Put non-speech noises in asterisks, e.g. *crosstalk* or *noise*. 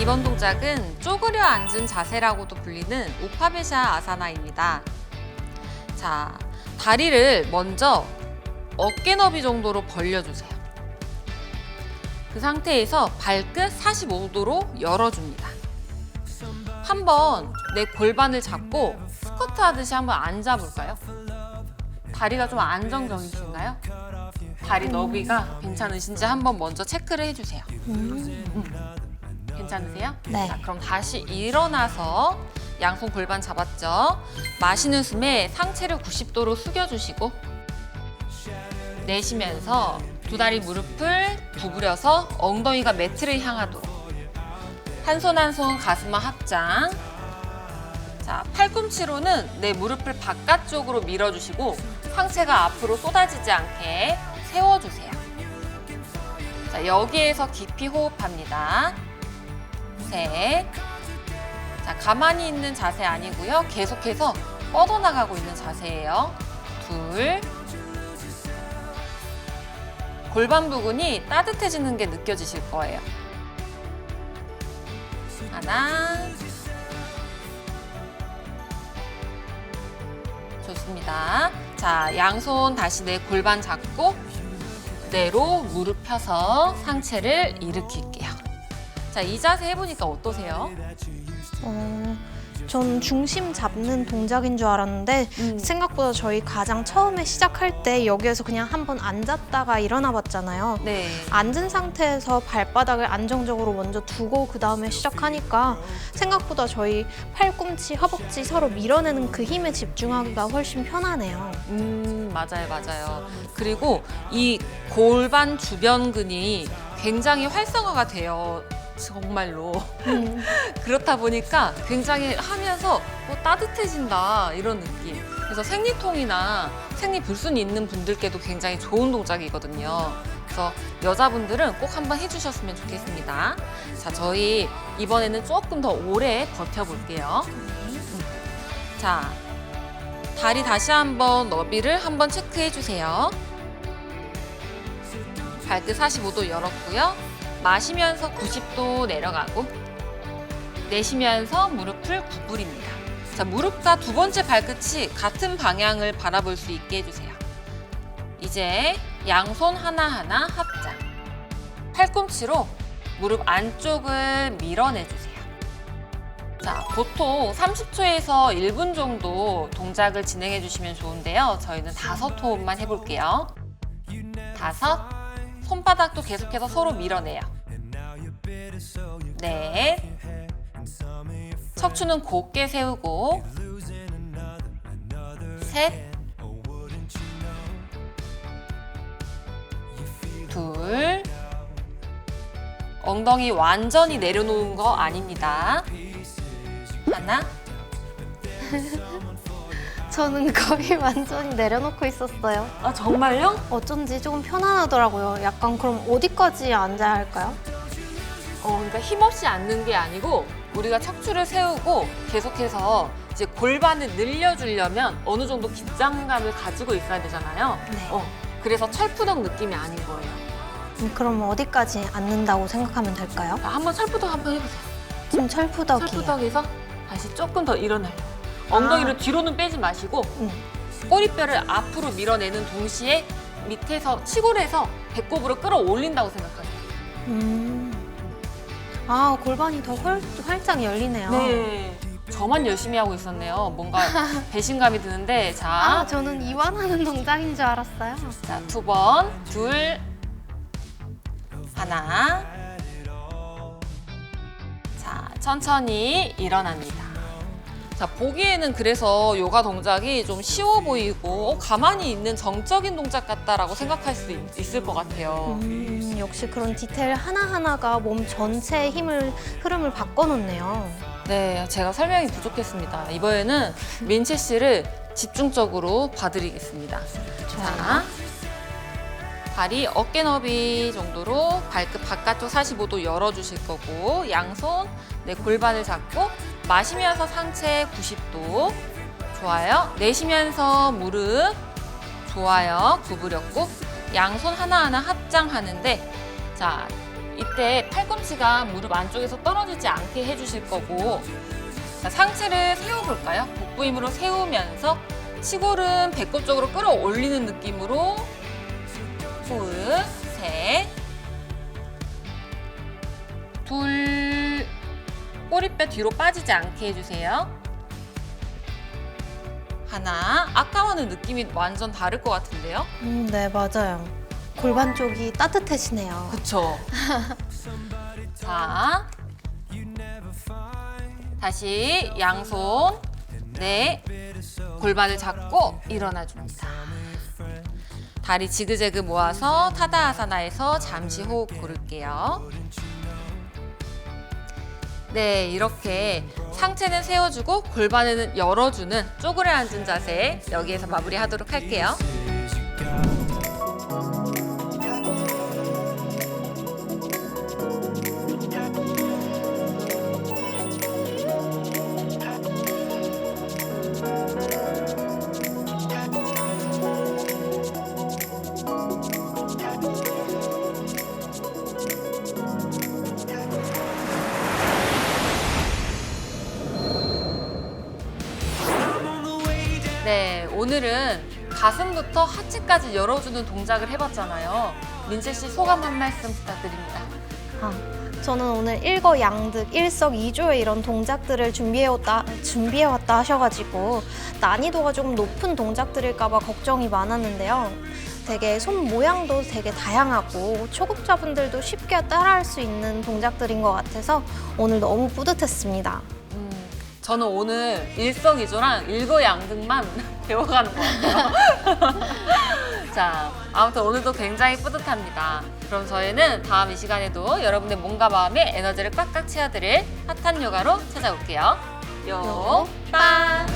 이번 동작은 쪼그려 앉은 자세라고도 불리는 우파베샤 아사나입니다. 자, 다리를 먼저 어깨 너비 정도로 벌려주세요. 그 상태에서 발끝 45도로 열어줍니다. 한번 내 골반을 잡고 스쿼트 하듯이 한번 앉아볼까요? 다리가 좀 안정적이신가요? 다리 너비가 괜찮으신지 한번 먼저 체크를 해주세요. 괜찮으세요? 네. 자, 그럼 다시 일어나서 양손 골반 잡았죠? 마시는 숨에 상체를 90도로 숙여주시고 내쉬면서 두 다리 무릎을 구부려서 엉덩이가 매트를 향하도록 한 손 한 손 가슴과 합장 자 팔꿈치로는 내 무릎을 바깥쪽으로 밀어주시고 상체가 앞으로 쏟아지지 않게 세워주세요 자 여기에서 깊이 호흡합니다 셋. 자, 가만히 있는 자세 아니고요. 계속해서 뻗어나가고 있는 자세예요. 둘. 골반 부근이 따뜻해지는 게 느껴지실 거예요. 하나. 좋습니다. 자, 양손 다시 내 골반 잡고 그대로 무릎 펴서 상체를 일으킬게요. 자, 이 자세 해보니까 어떠세요? 어, 전 중심 잡는 동작인 줄 알았는데 음. 생각보다 저희 가장 처음에 시작할 때 여기에서 그냥 한번 앉았다가 일어나 봤잖아요. 네. 앉은 상태에서 발바닥을 안정적으로 먼저 두고 그 다음에 시작하니까 생각보다 저희 팔꿈치, 허벅지 서로 밀어내는 그 힘에 집중하기가 훨씬 편하네요. 음, 맞아요, 맞아요. 그리고 이 골반 주변근이 굉장히 활성화가 돼요. 정말로. 음, *laughs* 그렇다 보니까 굉장히 하면서 어, 따뜻해진다 이런 느낌. 그래서 생리통이나 생리불순이 있는 분들께도 굉장히 좋은 동작이거든요. 그래서 여자분들은 꼭 한번 해주셨으면 좋겠습니다. 자, 저희 이번에는 조금 더 오래 버텨볼게요. 음. 자, 다리 다시 한번 너비를 한번 체크해 주세요. 발끝 45도 열었고요. 마시면서 90도 내려가고 내쉬면서 무릎을 구부립니다. 자, 무릎과 두 번째 발끝이 같은 방향을 바라볼 수 있게 해주세요. 이제 양손 하나하나 합장. 팔꿈치로 무릎 안쪽을 밀어내주세요. 자, 보통 30초에서 1분 정도 동작을 진행해 주시면 좋은데요. 저희는 다섯 호흡만 해볼게요. 다섯, 손바닥도 계속해서 서로 밀어내요. 넷, 척추는 곧게 세우고. 셋, 둘, 엉덩이 완전히 내려놓은 거 아닙니다. 하나, *laughs* 저는 거의 *laughs* 완전히 내려놓고 있었어요. 아 정말요? 어쩐지 조금 편안하더라고요. 약간 그럼 어디까지 앉아야 할까요? 어, 그러니까 힘없이 앉는 게 아니고 우리가 척추를 세우고 계속해서 이제 골반을 늘려주려면 어느 정도 긴장감을 가지고 있어야 되잖아요. 네. 어, 그래서 철푸덕 느낌이 아닌 거예요. 음, 그럼 어디까지 앉는다고 생각하면 될까요? 자, 한번 철푸덕 한번 해보세요. 지금 철푸덕이에요. 철푸덕에서 다시 조금 더 일어나요. 엉덩이를 아. 뒤로는 빼지 마시고 음. 꼬리뼈를 앞으로 밀어내는 동시에 밑에서 치골에서 배꼽으로 끌어올린다고 생각하세요. 음. 아 골반이 더 활, 활짝 열리네요. 네. 저만 열심히 하고 있었네요. 뭔가 *laughs* 배신감이 드는데 자. 아 저는 이완하는 동작인 줄 알았어요. 자, 두 번, 둘, 하나. 자, 천천히 일어납니다. 자, 보기에는 그래서 요가 동작이 좀 쉬워 보이고 어, 가만히 있는 정적인 동작 같다라고 생각할 수 있, 있을 것 같아요. 음, 역시 그런 디테일 하나하나가 몸 전체의 힘을 흐름을 바꿔놓네요. 네, 제가 설명이 부족했습니다. 이번에는 민채 씨를 집중적으로 봐드리겠습니다. 자, 다리 어깨 너비 정도로 발끝 바깥쪽 45도 열어주실 거고 양손 내 골반을 잡고 마시면서 상체 90도. 좋아요. 내쉬면서 무릎. 좋아요. 구부렸고 양손 하나하나 합장하는데 자 이때 팔꿈치가 무릎 안쪽에서 떨어지지 않게 해주실 거고 자, 상체를 세워볼까요? 복부 힘으로 세우면서 치골은 배꼽 쪽으로 끌어올리는 느낌으로. 호흡. 셋, 둘, 꼬리뼈 뒤로 빠지지 않게 해주세요. 하나, 아까와는 느낌이 완전 다를 것 같은데요? 음, 네, 맞아요. 골반 쪽이 따뜻해지네요. 그쵸. *laughs* 자, 다시 양손, 네, 골반을 잡고 일어나 줍니다. 다리 지그재그 모아서 타다아사나에서 잠시 호흡 고를게요. 네, 이렇게 상체는 세워주고 골반은 열어주는 쪼그려 앉은 자세 여기에서 마무리하도록 할게요. 네, 오늘은 가슴부터 하체까지 열어주는 동작을 해봤잖아요. 민재 씨 소감 한 말씀 부탁드립니다. 아, 저는 오늘 일거양득, 일석이조의 이런 동작들을 준비해왔다, 준비해왔다 하셔가지고 난이도가 조금 높은 동작들일까봐 걱정이 많았는데요. 되게 손 모양도 되게 다양하고 초급자분들도 쉽게 따라할 수 있는 동작들인 것 같아서 오늘 너무 뿌듯했습니다. 음, 저는 오늘 일석이조랑 일거양득만 *laughs* 배워가는 것 같아요. *laughs* 자, 아무튼 오늘도 굉장히 뿌듯합니다. 그럼 저희는 다음 이 시간에도 여러분의 몸과 마음에 에너지를 꽉꽉 채워드릴 핫한 요가로 찾아올게요. 요, 빠!